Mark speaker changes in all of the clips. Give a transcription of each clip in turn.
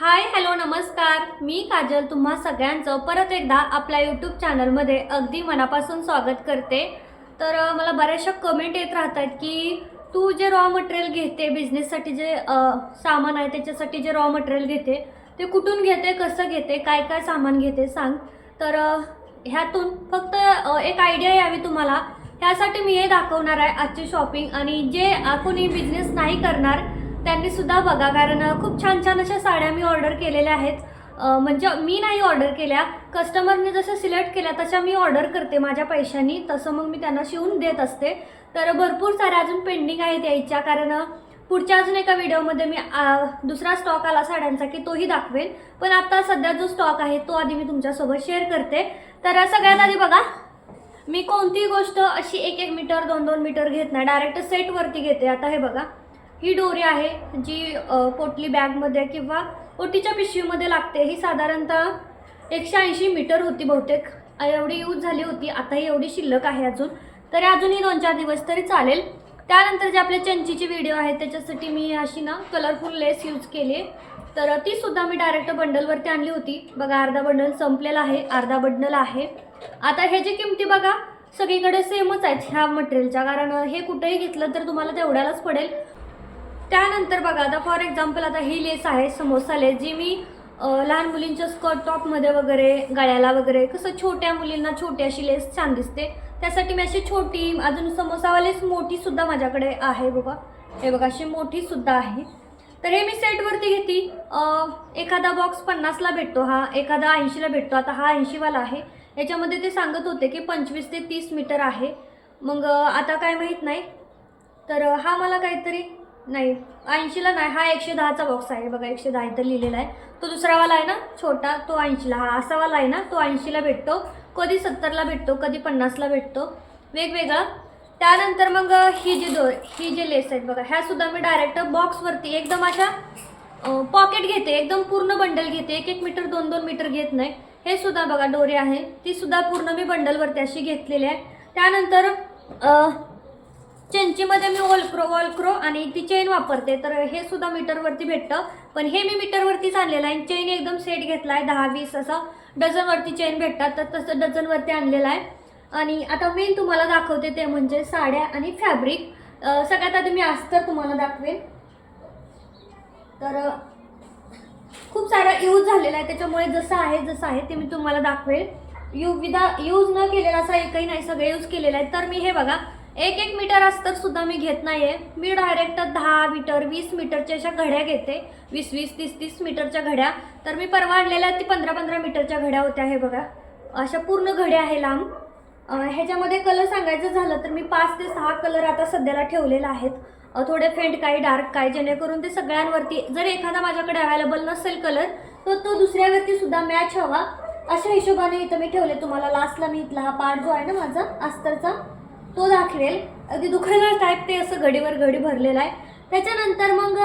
Speaker 1: Hi hello नमस्कार. मी काजल तुम्हा सगळ्यांचं परत एकदा आपल्या यूट्यूब चॅनलमध्ये अगदी मनापासून स्वागत करते. तर मला बऱ्याचशा कमेंट येत राहतात की तू जे रॉ मटेरियल घेते बिझनेससाठी जे सामान आहे त्याच्यासाठी जे रॉ मटेरियल घेते ते कुठून घेते कसं घेते काय काय सामान घेते सांग. तर ह्यातून फक्त एक आयडिया यावी तुम्हाला. ह्यासाठी मी हे दाखवणार आहे आजची शॉपिंग आणि जे कोणी बिझनेस नाही करणार त्यांनी सुद्धा बघा कारण खूप छान छान अशा साड्या मी ऑर्डर केलेल्या आहेत. म्हणजे मी नाही ऑर्डर केल्या. कस्टमरने जसं सिलेक्ट केल्या तशा मी ऑर्डर करते माझ्या पैशांनी. तसं मग मी त्यांना शिवून देत असते. तर भरपूर साऱ्या अजून पेंडिंग आहेत यायच्या. कारण पुढच्या अजून एका व्हिडिओमध्ये मी दुसरा स्टॉक आला साड्यांचा की तोही दाखवेल पण आता सध्या जो स्टॉक आहे तो आधी मी तुमच्यासोबत शेअर करते. तर सगळ्यात आधी बघा मी कोणतीही गोष्ट अशी एक एक मीटर दोन दोन मीटर घेत नाही. डायरेक्ट सेटवरती घेते. आता हे बघा. ही डोरी आहे जी पोटली बॅगमध्ये किंवा ओटीच्या पिशवीमध्ये लागते. ही साधारणतः एकशे ऐंशी मीटर होती बहुतेक. एवढी यूज झाली होती. आता ही एवढी शिल्लक आहे अजून. तरी अजूनही दोन चार दिवस तरी चालेल. त्यानंतर जे आपले चंचीची व्हिडिओ आहे त्याच्यासाठी मी अशी ना कलरफुल लेस यूज केली आहे. तर ती सुद्धा मी डायरेक्ट बंडलवरती आणली होती. बघा अर्धा बंडल संपलेला आहे अर्धा बंडल आहे. आता ह्याची किमती बघा सगळीकडे सेमच आहेत ह्या मटेरियलच्या कारण हे कुठेही घेतलं तर तुम्हाला तेवढ्यालाच पडेल. त्यानंतर बघा आता फॉर एक्झाम्पल आता ही लेस आहे समोसा लेस जी मी लहान मुलींच्या स्कर्ट टॉपमध्ये वगैरे गळ्याला वगैरे कसं छोट्या मुलींना छोटी अशी लेस छान दिसते. त्यासाठी मी अशी छोटी अजून समोसावालेस मोठीसुद्धा माझ्याकडे आहे बघा. हे बघा अशी मोठीसुद्धा आहे. तर हे मी सेटवरती घेते. एखादा बॉक्स पन्नासला भेटतो हा एखादा ऐंशीला भेटतो. आता हा ऐंशीवाला आहे. याच्यामध्ये ते सांगत होते की पंचवीस ते तीस मीटर आहे. मग आता काय माहीत नाही. तर हा मला काहीतरी नाही ऐंशीला नाही हा एकशे दहाचा बॉक्स आहे. बघा एकशे दहा इथं लिहिलेला आहे. तो दुसरावाला आहे ना छोटा तो ऐंशीला. हा असावाला आहे ना तो ऐंशीला भेटतो. कधी सत्तरला भेटतो कधी पन्नासला भेटतो. वेगवेगळा. त्यानंतर मग ही जी दो ही जी लेस आहेत बघा ह्यासुद्धा मी डायरेक्ट बॉक्सवरती एकदम अशा पॉकेट घेते. एकदम पूर्ण बंडल घेते. एक एक मीटर दोन दोन मीटर घेत नाही. हे सुद्धा बघा डोरी आहे. ती सुद्धा पूर्ण मी बंडलवरती अशी घेतलेली आहे. त्यानंतर चेंचीमध्ये मी वॉलक्रो वॉलक्रो आणि ती चेन वापरते. तर हे सुद्धा मीटरवरती भेटतं. पण हे मी मीटरवरतीच आणलेलं आहे. चेन एकदम सेट घेतला आहे. दहा वीस असं डझनवरती चेन भेटतात. तर तसं डझनवरती आणलेलं आहे. आणि आता मेन तुम्हाला दाखवते ते म्हणजे साड्या आणि फॅब्रिक सगळ्यात आधी मी अस्तर तुम्हाला दाखवेन. तर खूप सारा यूज झालेला आहे. त्याच्यामुळे जसं आहे जसं आहे ते मी तुम्हाला दाखवेल यू विदा यूज न केलेला असा एकही नाही. सगळे यूज केलेलं आहे. तर मी हे बघा एक एक मीटर अस्तर सुद्धा मी घेत नाही आहे मी डायरेक्ट दहा मीटर वीस मीटरच्या अशा घड्या घेते. वीस वीस तीस तीस मीटरच्या घड्या. तर मी परवा आणलेल्या ती पंधरा पंधरा मीटरच्या घड्या होत्या हे बघा. अशा पूर्ण घड्या आहे लांब. ह्याच्यामध्ये कलर सांगायचं झालं तर मी पाच ते सहा कलर आता सध्याला ठेवलेला आहेत. थोडे फेंट काही डार्क काय जेणेकरून ते सगळ्यांवरती जर एखादा माझ्याकडे अवेलेबल नसेल कलर तर तो दुसऱ्यावरती सुद्धा मॅच हवा. अशा हिशोबाने इथं मी ठेवले तुम्हाला. लास्टला मी इथला हा पार्ट जो आहे ना माझा अस्तरचा तो दाखवेल. अगदी दुखणार टाईप ते असं घडीवर घडी भरलेला आहे. त्याच्यानंतर मग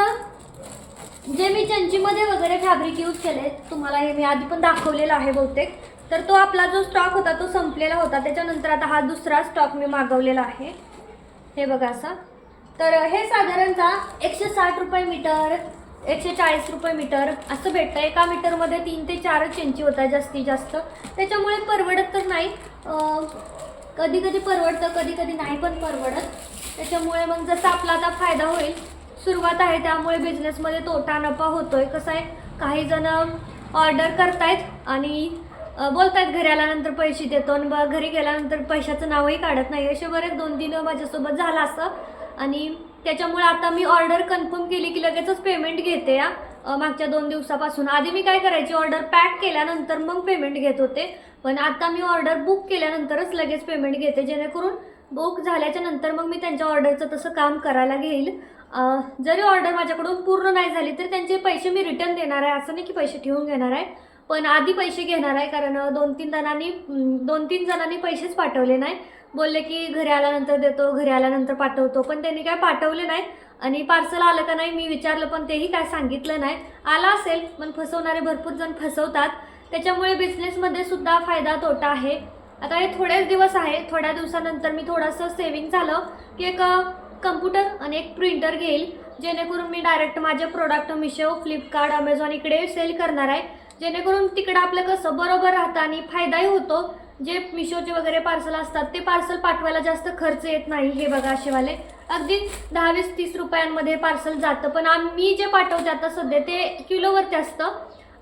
Speaker 1: जे मी चंचीमध्ये वगैरे फॅब्रिक यूज केले तुम्हाला हे मी आधी पण दाखवलेलं आहे बहुतेक. तर तो आपला जो स्टॉक होता तो संपलेला होता. त्याच्यानंतर आता हा दुसरा स्टॉक मी मागवलेला आहे. हे बघा असा. तर हे साधारणतः एकशे साठ रुपये मीटर एकशे चाळीस रुपये मीटर असं भेटतं. एका मीटरमध्ये तीन ते चारच इंची होता जास्तीत जास्त. त्याच्यामुळे परवडत तर नाही. कधी कधी परवडतं कधी कधी नाही पण परवडत. त्याच्यामुळे मग जसा आपला आता फायदा होईल सुरुवात आहे त्यामुळे बिझनेसमध्ये तोटा नफा होतो आहे कसं आहे काही जण ऑर्डर करतायत आणि बोलतायत घरी आल्यानंतर पैसे देतो आणि बा घरी गेल्यानंतर पैशाचं नावही काढत नाही. असे बरेच दोन तीन माझ्यासोबत झालं असं. आणि त्याच्यामुळे आता मी ऑर्डर कन्फर्म केली की लगेचच पेमेंट घेते या मागच्या दोन दिवसापासून. आधी मी काय करायची ऑर्डर पॅक केल्यानंतर मग पेमेंट घेत होते. पण आता मी ऑर्डर बुक केल्यानंतरच लगेच पेमेंट घेते जेणेकरून बुक झाल्याच्यानंतर मग मी त्यांच्या ऑर्डरचं तसं काम करायला घेईल. जरी ऑर्डर माझ्याकडून पूर्ण नाही झाली तर त्यांचे पैसे मी रिटर्न देणार आहे असं नाही की पैसे ठेवून घेणार आहे. पण आधी पैसे घेणार आहे कारण दोन तीन जणांनी दोन तीन जणांनी पैसेच पाठवले नाही. बोलले की घरी आल्यानंतर देतो घरी आल्यानंतर पाठवतो पण त्यांनी काय पाठवले नाही. आणि पार्सल आलं का नाही मी विचारलं पण तेही काय सांगितलं नाही. आला असेल पण फसवणारे भरपूर जण फसवतात. त्याच्यामुळे बिझनेसमध्ये सुद्धा फायदा तोटा आहे. आता हे थोडेच दिवस आहे थोड्या दिवसानंतर मी थोडंसं सेविंग झालं की एक कम्प्युटर आणि एक प्रिंटर घेईल. जेणेकरून मी डायरेक्ट माझे प्रोडक्ट मिशो फ्लिपकार्ट अमेझॉन इकडे सेल करणार आहे. जेणेकरून तिकडं आपलं कसं बरोबर राहतं आणि फायदाही होतो. जे मिशोचे वगैरे पार्सल असतात ते पार्सल पाठवायला जास्त खर्च येत नाही हे बघा असेवाले अगदी दहा वीस तीस रुपयांमध्ये पार्सल जातं पण आम्ही जे पाठवते आता सध्या ते किलोवरती असतं.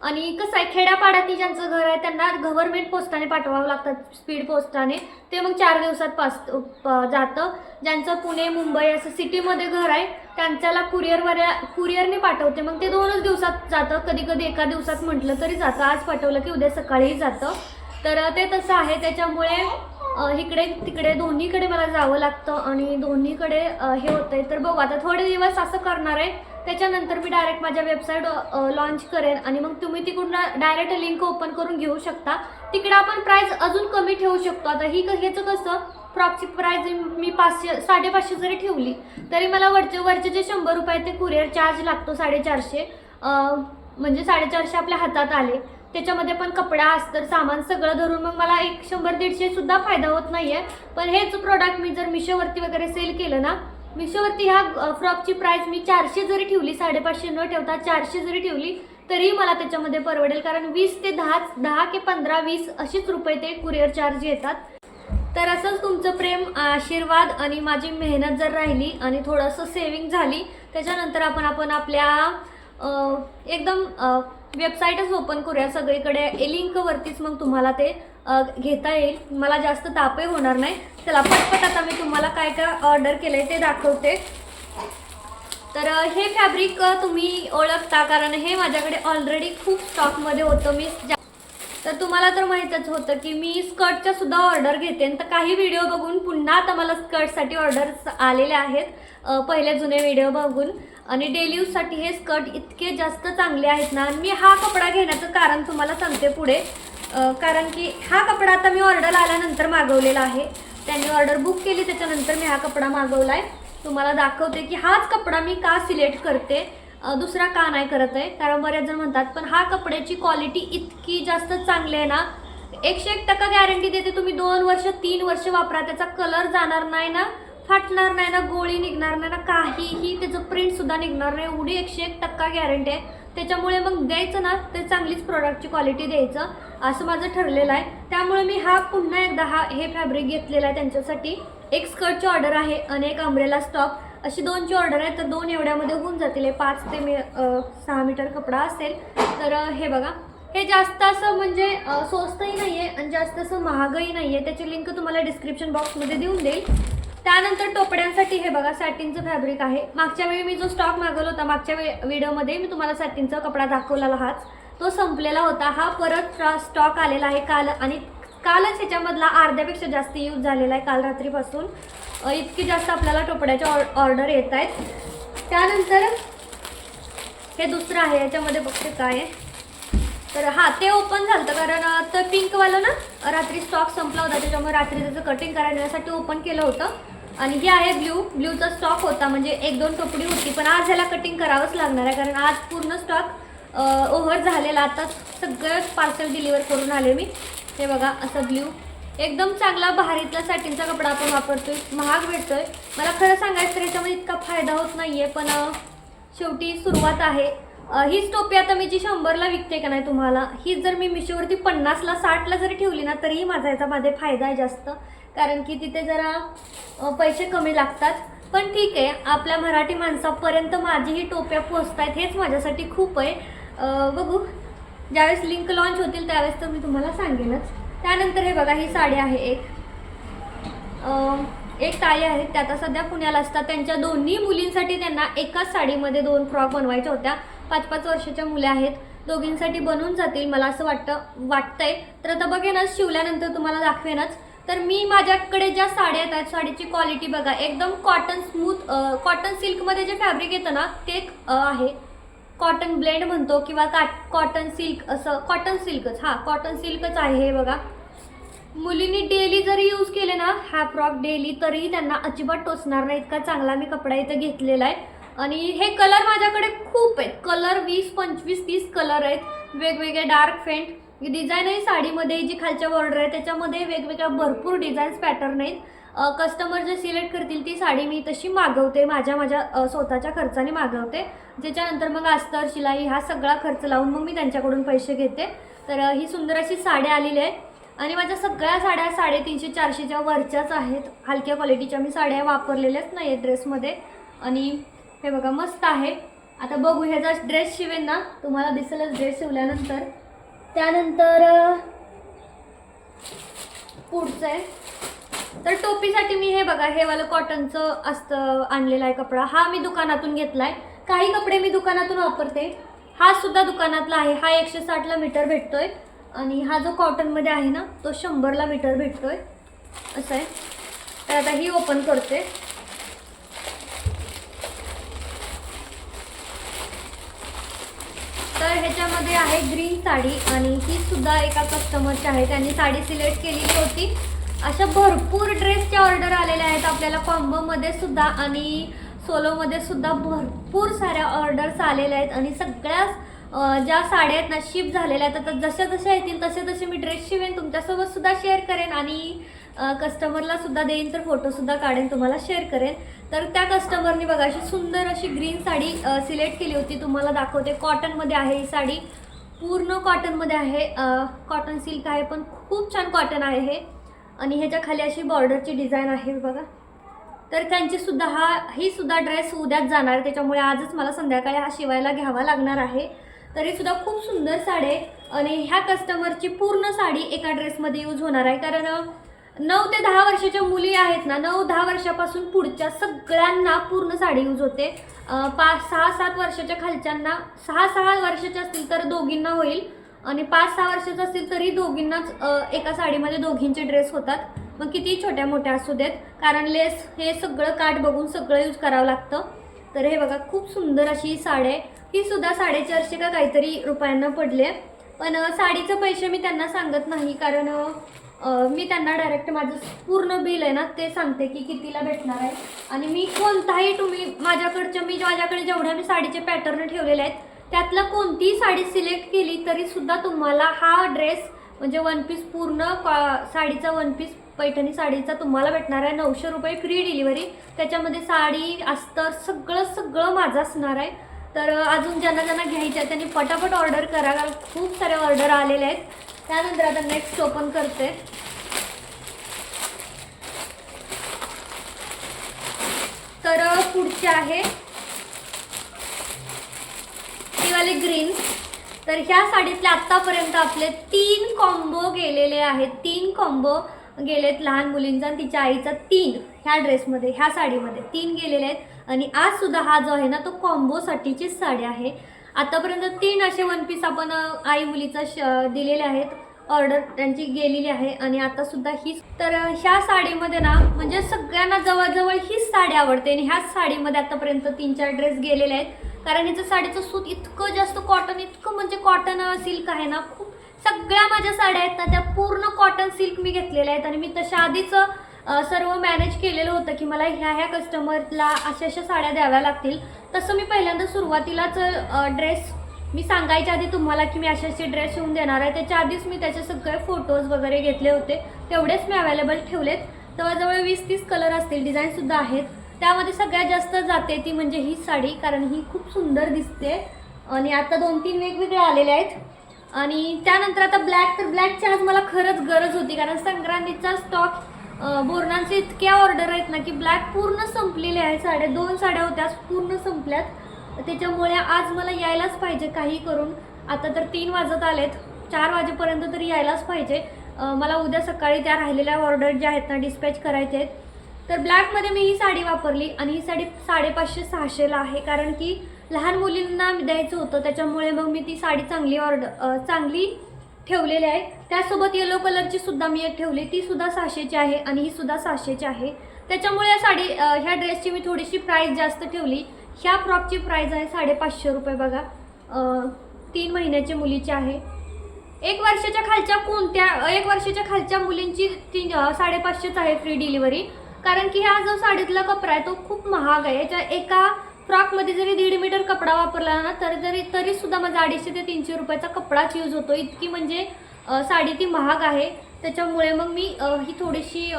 Speaker 1: आणि कसं आहे खेड्यापाड्यातील ज्यांचं घर आहे त्यांना गव्हर्नमेंट पोस्टाने पाठवावं लागतात स्पीड पोस्टाने ते मग चार दिवसात पास प- जातं. ज्यांचं पुणे मुंबई असं सिटीमध्ये घर आहे त्यांच्याला कुरिअरवर कुरिअरने पाठवते. मग ते दोनच दिवसात जातं. कधी कधी एका दिवसात म्हटलं तरी जातं. आज पाठवलं की उद्या सकाळीही जातं. तर ते तसं आहे. त्याच्यामुळे इकडे तिकडे दोन्हीकडे मला जावं लागतं आणि दोन्हीकडे हे हे होतंय. तर बघू आता थोडे दिवस असं करणार आहे. त्याच्यानंतर मी डायरेक्ट माझ्या वेबसाईट लॉन्च करेन आणि मग तुम्ही तिकडून डायरेक्ट लिंक ओपन करून घेऊ शकता. तिकडे आपण प्राईस अजून कमी ठेवू शकतो. आता ही क- ह्याचं कसं फ्रॉकची प्राईज मी पाचशे साडेपाचशे जरी ठेवली तरी मला वरचे वरचे जे शंभर रुपये ते कुरिअर चार्ज लागतो साडेचारशे. म्हणजे साडेचारशे आपल्या हातात आले. त्याच्यामध्ये पण कपडा अस्तर सामान सगळं धरून मग मला एक शंभर दीडशे सुद्धा फायदा होत नाहीये. पण हेच प्रोडक्ट मी जर मिशोवरती वगैरे सेल केलं ना मिशोवरती ह्या फ्रॉकची प्राइस मी चारशे जरी ठेवली साडेपाचशे न ठेवता चारशे जरी ठेवली तरी मला त्याच्यामध्ये परवडेल. कारण वीस ते दहा दहा ते पंधरा वीस असेच रुपये ते कुरिअर चार्ज येतात. तर असंच तुमचं प्रेम आशीर्वाद आणि माझी मेहनत जर राहिली आणि थोडंसं सेविंग झाली त्याच्यानंतर आपण आपण आपल्या एकदम वेबसाईटच ओपन करूया. सगळीकडे ए लिंकवरतीच मग तुम्हाला ते घेता येईल. मला जास्त तापही होणार नाही. चला पटपट आता मी तुम्हाला काय काय ऑर्डर केलं आहे ते दाखवते. तर हे फॅब्रिक तुम्ही ओळखता कारण हे माझ्याकडे ऑलरेडी खूप स्टॉकमध्ये होतं. मी तर तुम्हाला तर माहीतच होतं की मी स्कर्टच्या सुद्धा ऑर्डर घेते. तर काही व्हिडिओ बघून पुन्हा आता मला स्कर्टसाठी ऑर्डर्स आलेले आहेत. पहिले जुने व्हिडिओ बघून. आणि डेली यूजसाठी हे स्कर्ट इतके जास्त चांगले आहेत ना आणि मी हा कपडा घेण्याचं कारण तुम्हाला सांगते पुढे. कारण की हा कपडा आता मी ऑर्डर आल्यानंतर मागवलेला आहे. त्यांनी ऑर्डर बुक केली त्याच्यानंतर मी हा कपडा मागवला आहे तुम्हाला दाखवते की हाच कपडा मी का सिलेक्ट करते दुसरा का नाही करत आहे. कारण बऱ्याच जण म्हणतात पण हा कपड्याची क्वालिटी इतकी जास्त चांगली आहे ना एकशे एक टक्का गॅरंटी देते तुम्ही दोन वर्ष तीन वर्ष वापरा त्याचा कलर जाणार नाही ना. फाटणार नाही ना गोळी निघणार नाही ना काहीही त्याचं प्रिंट सुद्धा निघणार नाही. एवढी एकशे एक टक्का गॅरंटी आहे. त्याच्यामुळे मग द्यायचं ना तर चांगलीच प्रोडक्टची क्वालिटी द्यायचं असं माझं ठरलेलं आहे. त्यामुळे मी हा पुन्हा एकदा हा हे फॅब्रिक घेतलेला आहे त्यांच्यासाठी. एक स्कर्टची ऑर्डर आहे आणि एक अम्ब्रेला स्टॉक अशी दोनची ऑर्डर आहे तर दोन एवढ्यामध्ये होऊन जातील. पाच ते मी सहा मीटर कपडा असेल. तर हे बघा. हे जास्त असं म्हणजे स्वस्तही नाही आहे आणि जास्त असं महागही नाही आहे त्याची लिंक तुम्हाला डिस्क्रिप्शन बॉक्समध्ये देऊन देईल. त्यानंतर टोपड्यांसाठी हे बघा सॅटिनचं फॅब्रिक आहे. मागच्या वेळी मी जो स्टॉक मागवला होता मागच्या वे व्हिडिओमध्ये मी तुम्हाला सॅटिनचा कपडा दाखवलेला हाच. तो संपलेला होता. हा परत स्टॉक आलेला आहे काल आणि कालच ह्याच्यामधला अर्ध्यापेक्षा जास्त यूज झालेला आहे काल रात्रीपासून. इतकी जास्त आपल्याला टोपड्याच्या ऑर्डर येत आहेत. त्यानंतर हे दुसरं आहे याच्यामध्ये बघते काय आहे. तर हा ते ओपन झालं होतं कारण तर पिंकवालं ना रात्री स्टॉक संपला होता. त्याच्यामुळे रात्री त्याचं कटिंग करण्यासाठी ओपन केलं होतं. आणि हे आहे ब्ल्यू ब्ल्यूचा स्टॉक होता म्हणजे एक दोन टोपडी होती पण आज ह्याला कटिंग करावंच लागणार आहे कारण आज पूर्ण स्टॉक ओव्हर झालेला. आता सगळं पार्सल डिलिव्हर करून आले मी. हे बघा असं ब्ल्यू एकदम चांगला भारीतला सॅटिनचा कपडा आपण वापरतोय. महाग भेटतोय. मला खरं सांगायचं तर याच्यामध्ये इतका फायदा होत नाही आहे पण शेवटी सुरुवात आहे. हीच टोपी आता मी जी शंभरला विकते का नाही तुम्हाला ही जर मी मिशोवरती पन्नासला साठला जरी ठेवली ना तरीही माझा याच्यामध्ये फायदा आहे जास्त. कारण की तिथे जरा पैसे कमी लागतात. पण ठीक आहे आपल्या मराठी माणसापर्यंत माझी ही टोप्या पोचत आहेत हेच माझ्यासाठी खूप आहे. बघू ज्यावेळेस लिंक लॉन्च होतील त्यावेळेस तर मी तुम्हाला सांगेनच. त्यानंतर हे बघा ही साडी आहे एक. एक ताई आहेत त्या आता सध्या पुण्याला असतात. त्यांच्या दोन्ही मुलींसाठी त्यांना एकाच साडीमध्ये दोन फ्रॉक बनवायच्या होत्या. पाच पाच वर्षाच्या मुल्या आहेत. दोघींसाठी बनून जातील मला असं वाटतं वाटतंय. तर आता बघेनच शिवल्यानंतर तुम्हाला दाखवेनच. तर मी माझ्याकडे ज्या साड्या येतात साडीची क्वालिटी बघा. एकदम कॉटन स्मूथ कॉटन सिल्कमध्ये जे फॅब्रिक येतं ना ते एक, आहे. कॉटन ब्लेंड म्हणतो किंवा काट कॉटन सिल्क असं कॉटन सिल्कच हां कॉटन सिल्कच आहे हे बघा. मुलींनी डेली जरी यूज केले ना हा फ्रॉक डेली तरीही त्यांना अजिबात टोचणार नाही. इतका चांगला मी कपडा इथं घेतलेला आहे. आणि हे कलर माझ्याकडे खूप आहेत. कलर वीस पंचवीस तीस कलर आहेत. वेगवेगळे डार्क फेंट डिझाईनही साडीमध्ये जी खालच्या बॉर्डर आहे त्याच्यामध्ये वेगवेगळ्या भरपूर डिझाईन्स पॅटर्न आहेत. कस्टमर जे सिलेक्ट करतील ती साडी मी तशी मागवते माझ्या माझ्या स्वतःच्या खर्चाने मागवते. ज्याच्यानंतर मग अस्तर शिलाई हा सगळा खर्च लावून मग मी त्यांच्याकडून पैसे घेते. तर ही सुंदर अशी साडी आलेली आहे. आणि माझ्या सगळ्या साड्या साडेतीनशे चारशेच्या वरच्याच आहेत. हलक्या क्वालिटीच्या मी साड्या वापरलेल्याच नाही आहेत ड्रेसमध्ये आणि हे बघा मस्त आहे. आता बघू ह्याचा ड्रेस शिवेन ना तुम्हाला दिसेलच ड्रेस शिवल्यानंतर. त्यानंतर पुढचं आहे. तर टोपीसाठी मी हे बघा हे वालं कॉटनचं असतं आणलेला आहे कपडा. हा मी दुकानातून घेतला आहे काही कपडे मी दुकानातून वापरते. हा सुद्धा दुकानातला आहे. हा एकशे साठला मीटर भेटतोय. आणि हा जो कॉटनमध्ये आहे ना तो शंभरला मीटर भेटतोय. असं आहे. तर आता ही ओपन करते. तर ह्याच्यामध्ये आहे ग्रीन साडी आणि ही सुद्धा एका कस्टमरची आहे. त्यांनी साडी सिलेक्ट केलेली होती. अशा भरपूर ड्रेसच्या ऑर्डर आलेल्या आहेत आपल्याला. कॉम्बोमध्ये सुद्धा आणि सोलोमध्ये सुद्धा भरपूर साऱ्या ऑर्डर्स आलेल्या आहेत. आणि सगळ्याच ज्या साड्या आहेत ना शिप झालेल्या आहेत. आता जशा जशा येतील तसे तसे मी ड्रेस शिवेन. तुमच्यासोबत सुद्धा शेअर करेन आणि कस्टमरला सुद्धा देईन तर फोटोसुद्धा काढेन तुम्हाला शेअर करेन. तर त्या कस्टमरनी बघा अशी सुंदर अशी ग्रीन साडी सिलेक्ट केली होती. तुम्हाला दाखवते कॉटनमध्ये आहे ही साडी. पूर्ण कॉटनमध्ये आहे. कॉटन सिल्क आहे पण खूप छान कॉटन आहे हे. आणि ह्याच्या खाली अशी बॉर्डरची डिझाईन आहे बघा. तर त्यांची सुद्धा हा ही सुद्धा ड्रेस उद्याच जाणार. त्याच्यामुळे आजच मला संध्याकाळी हा शिवायला घ्यावा लागणार आहे. तरी सुद्धा खूप सुंदर साडी आहे आणि ह्या कस्टमरची पूर्ण साडी एका ड्रेसमध्ये यूज होणार आहे. कारण नऊ ते दहा वर्षाच्या मुली आहेत ना नऊ दहा वर्षापासून पुढच्या सगळ्यांना पूर्ण साडी यूज होते. पाच सहा सात वर्षाच्या खालच्यांना सहा सहा वर्षाच्या असतील तर दोघींना होईल आणि पाच सहा वर्षाचं असतील तरी दोघींनाच एका साडीमध्ये दोघींचे ड्रेस होतात. मग किती छोट्या मोठ्या असू देत कारण लेस हे सगळं काठ बघून सगळं यूज करावं लागतं. तर हे बघा खूप सुंदर अशी साडी आहे. ही सुद्धा साडेचारशे का काहीतरी रुपयांना पडले पण साडीचं पैसे मी त्यांना सांगत नाही कारण मी त्यांना डायरेक्ट माझं पूर्ण बिल आहे ना ते सांगते की कितीला भेटणार आहे. आणि मी कोणताही तुम्ही माझ्याकडच्या मी माझ्याकडे जेवढ्या मी साडीचे पॅटर्न ठेवलेले आहेत त्यातलं कोणतीही साडी सिलेक्ट केली तरी सुद्धा तुम्हाला हा ड्रेस म्हणजे वन पीस पूर्ण कॉ- साडीचा वन पीस पैठणी साडीचा तुम्हाला भेटणार आहे. नऊशे रुपये फ्री डिलिव्हरी त्याच्यामध्ये साडी अस्तर सगळं सगळं माझं असणार आहे. तर अजून ज्यांना ज्यांना घ्यायच्या आहे त्यांनी पटापट ऑर्डर करा. खूप सारे ऑर्डर आलेले आहेत. त्यानंतर आता नेक्स्ट ओपन करते. तर पुढचे आहे. हे वाले ग्रीन तर ह्या साडीतले आत्तापर्यंत आपले तीन कॉम्बो गेलेले आहेत. तीन कॉम्बो गेलेत लहान मुलींचा आणि तिच्या आईचा तीन ह्या ड्रेसमध्ये ह्या साडीमध्ये तीन गेलेले आहेत. आणि आज सुद्धा हा जो आहे ना तो कॉम्बोसाठीचीच साडी आहे. आतापर्यंत तीन असे वन पीस आपण आई मुलीचा श दिलेले आहेत. ऑर्डर त्यांची गेलेली आहे आणि आता सुद्धा हीच. तर ह्या साडीमध्ये ना म्हणजे सगळ्यांना जवळजवळ हीच साडी आवडते आणि ह्याच साडीमध्ये आतापर्यंत तीन चार ड्रेस गेलेले आहेत. कारण हिचं साडीचं सूत इतकं जास्त कॉटन इतकं म्हणजे कॉटन सिल्क आहे ना खूप. सगळ्या माझ्या साड्या आहेत ना त्या पूर्ण कॉटन सिल्क मी घेतलेल्या आहेत आणि मी तशा आधीच सर्व मॅनेज केलेलं होतं की मला ह्या ह्या कस्टमरला अशा अशा साड्या द्याव्या लागतील. तसं मी पहिल्यांदा सुरुवातीलाच ड्रेस मी सांगायच्या आधी तुम्हाला की मी असे असे ड्रेस शिवून देणार आहे. त्याच्या आधीच मी त्याचे सगळे फोटोज वगैरे घेतले होते. तेवढेच मी अवेलेबल ठेवलेत. जवळजवळ वीस तीस कलर असतील डिझाईनसुद्धा आहेत. त्यामध्ये सगळ्यात जास्त जाते ती म्हणजे ही साडी कारण ही खूप सुंदर दिसते. आणि आता दोन तीन वेगवेगळे आलेले आहेत. आणि त्यानंतर आता ब्लॅक तर ब्लॅकची आज मला खरंच गरज होती कारण संक्रांतीचा स्टॉक बोरणांचे इतक्या ऑर्डर आहेत ना की ब्लॅक पूर्ण संपलेले आहे साड्या दोन साड्या होत्या आज पूर्ण संपल्यात. त्याच्यामुळे आज मला यायलाच पाहिजे काही करून. आता तर तीन वाजत आलेत. चार वाजेपर्यंत तरी यायलाच पाहिजे. मला उद्या सकाळी त्या राहिलेल्या ऑर्डर ज्या आहेत ना डिस्पॅच करायचे आहेत. तर ब्लॅकमध्ये मी ही साडी वापरली आणि ही साडी साडेपाचशे सहाशेला आहे. कारण की लहान मुलींना द्यायचं होतं. त्याच्यामुळे मग मी ती साडी चांगली ऑर्डर चांगली ठेवलेले आहे त्यासोबत येलो कलरची सुद्धा मी एक ठेवली. ती सुद्धा सहाशेची आहे आणि ही सुद्धा सहाशेची आहे. त्याच्यामुळे या साडी ह्या ड्रेसची मी थोडीशी प्राईस जास्त ठेवली. ह्या फ्रॉकची प्राईस आहे साडेपाचशे रुपये बघा. तीन महिन्याच्या मुलीची आहे. एक वर्षाच्या खालच्या कोणत्या एक वर्षाच्या खालच्या मुलींची तीन साडेपाचशेच आहे फ्री डिलिव्हरी कारण की हा जो साडीतला कपडा आहे तो खूप महाग आहे. याच्या एका फ्रॉकमध्ये जरी दीड मीटर कपडा वापरला ना तरी जरी तरी सुद्धा माझा अडीचशे ते तीनशे रुपयाचा कपडाच यूज होतो. इतकी म्हणजे साडी ती महाग आहे. त्याच्यामुळे मग मी ही थोडीशी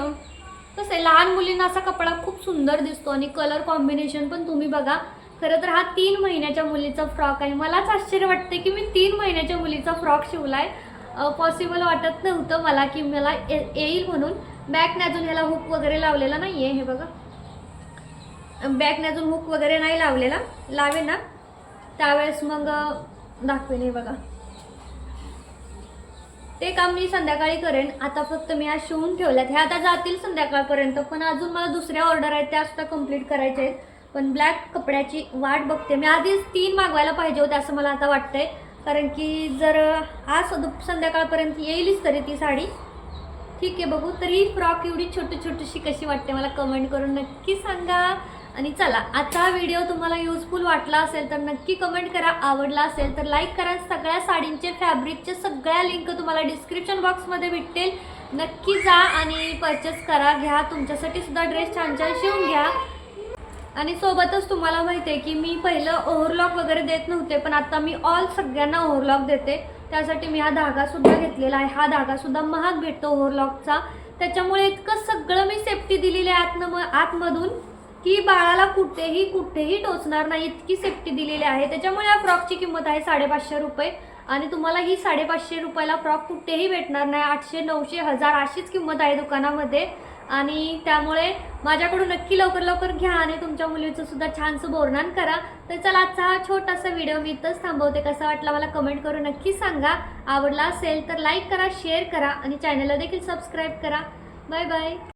Speaker 1: कसं आहे लहान मुलींना असा कपडा खूप सुंदर दिसतो आणि कलर कॉम्बिनेशन पण तुम्ही बघा. खरं तर हा तीन महिन्याच्या मुलीचा फ्रॉक आहे. मलाच आश्चर्य वाटते की मी तीन महिन्याच्या मुलीचा फ्रॉक शिवलाय. पॉसिबल वाटत नव्हतं मला की मला येईल म्हणून. बॅकने अजून ह्याला हुक वगैरे लावलेला नाही आहे हे बघा. बॅकने अजून हुक वगैरे नाही लावलेला. लावे ना. त्यावेळेस मग दाखवेन हे बघा. ते काम मी संध्याकाळी करेन. आता फक्त मी आज शिवून ठेवल्यात. हे आता जातील संध्याकाळपर्यंत पण अजून मला दुसऱ्या ऑर्डर आहेत त्या सुद्धा कंप्लीट करायच्या आहेत. पण ब्लॅक कपड्याची वाट बघते. मी आधीच तीन मागवायला पाहिजे होते असं मला आता वाटतंय. कारण की जर आज संध्याकाळपर्यंत येईलच तरी ती साडी. ठीक आहे बघू. तरी फ्रॉक एवढी छोटी छोटीशी कशी वाटते मला कमेंट करून नक्की सांगा. आणि चला आता व्हिडिओ तुम्हाला युजफुल वाटला असेल तर नक्की कमेंट करा. आवडला असेल तर लाईक करा. सगळ्या साडींचे फॅब्रिकचे सगळ्या लिंक तुम्हाला डिस्क्रिप्शन बॉक्समध्ये भेटतील. नक्की जा आणि परचेस करा. घ्या. तुमच्यासाठी सुद्धा ड्रेस छान छान शिवून घ्या. आणि सोबतच तुम्हाला माहिती आहे की मी पहिलं ओव्हरलॉक वगैरे देत नव्हते पण आता मी ऑल सगळ्यांना ओव्हरलॉक देते. त्यासाठी मी हा धागासुद्धा घेतलेला आहे. हा धागासुद्धा महाग भेटतो ओव्हरलॉकचा त्याच्यामुळे इतकं सगळं मी सेफ्टी दिलेली आहे आतन आतमधून की बाळाला कुठेही कुठेही टोचणार नाही इतकी सेफ्टी दिलेली आहे. त्याच्यामुळे या फ्रॉकची किंमत आहे साडेपाचशे रुपये. आणि तुम्हाला ही साडेपाचशे रुपयाला फ्रॉक कुठेही भेटणार नाही. आठशे नऊशे हजार अशीच किंमत आहे दुकानामध्ये. आणि त्यामुळे माझ्याकडून नक्की लवकर लवकर घ्या आणि तुमच्या मुलीचं सुद्धा छानसं बोरणान करा. तर चला आजचा हा छोटासा व्हिडिओ मी इथंच थांबवते. कसा वाटला मला कमेंट करून नक्की सांगा. आवडला असेल तर लाईक करा शेअर करा आणि चॅनलला देखील सबस्क्राईब करा. Bye bye.